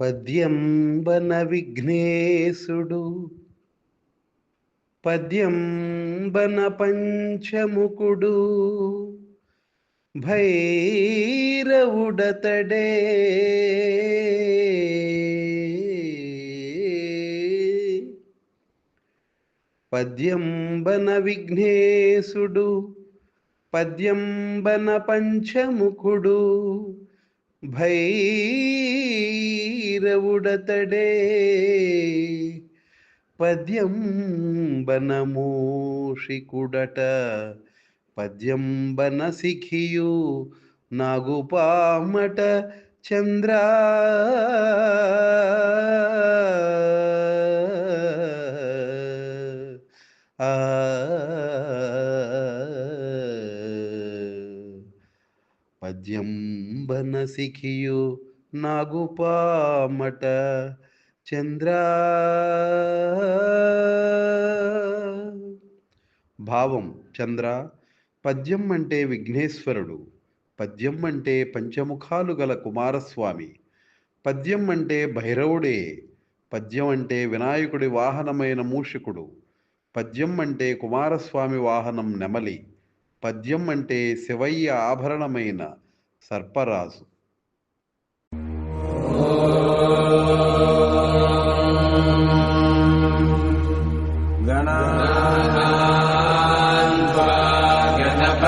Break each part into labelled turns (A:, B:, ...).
A: పద్యంబన విఘ్నేశుడు పద్యంబన పంచముకుడు భైరవుడతడే. పద్యంబన విఘ్నేశుడు పద్యంబన పంచముఖుడు భైరవుడతడే. పద్యంబన పద్యంబనమూషికుడట పద్యంబన సిఖియు నాగుపామట చంద్ర. పద్యంబన సిఖియు నాగుపామట చంద్ర. భావం చంద్ర. పద్యం అంటే విఘ్నేశ్వరుడు పద్యం అంటే పంచముఖాలు గల కుమారస్వామి పద్యం అంటే భైరవుడే పద్యం అంటే వినాయకుడి వాహనమైన మూషికుడు పద్యం అంటే కుమారస్వామి వాహనం నెమలి పద్యం అంటే శివయ్య ఆభరణమైన సర్పరాజు.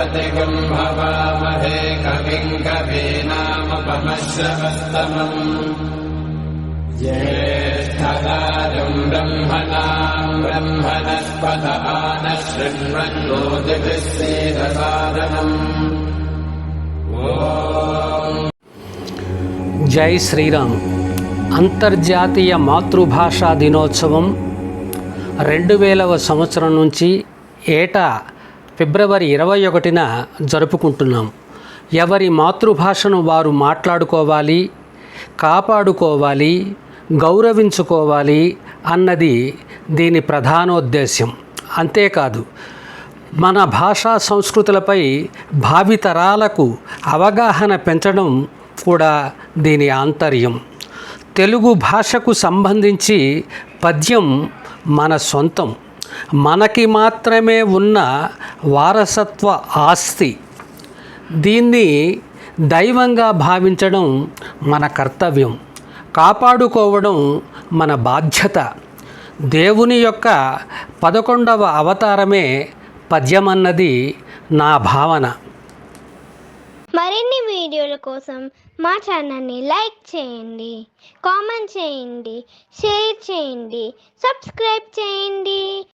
B: गणपतिगं भवामहे कविम् कवीनामपमश्रवस्तमम् ज्येष्ठदारम् ब्रह्मणाम् ब्रह्मणस्पद आनः शृण्वन्नोतिभिः सेदसादनम्
C: జై శ్రీరామ్ అంతర్జాతీయ మాతృభాషా దినోత్సవం రెండు వేలవ సంవత్సరం నుంచి ఏటా ఫిబ్రవరి ఇరవై ఒకటిన జరుపుకుంటున్నాం. ఎవరి మాతృభాషను వారు మాట్లాడుకోవాలి కాపాడుకోవాలి గౌరవించుకోవాలి అన్నది దీని ప్రధానోద్దేశ్యం. అంతేకాదు మన భాషా సంస్కృతులపై భావితరాలకు అవగాహన పెంచడం కూడా దీని ఆంతర్యం. తెలుగు భాషకు సంబంధించి పద్యం మన సొంతం. మనకి మాత్రమే ఉన్న వారసత్వ ఆస్తి. దీన్ని దైవంగా భావించడం మన కర్తవ్యం. కాపాడుకోవడం మన బాధ్యత. దేవుని యొక్క పదకొండవ అవతారమే పద్యమన్నది నా భావన.
D: మరిన్ని వీడియోల కోసం మా ఛానల్ని లైక్ చేయండి కామెంట్ చేయండి షేర్ చేయండి సబ్స్క్రైబ్ చేయండి.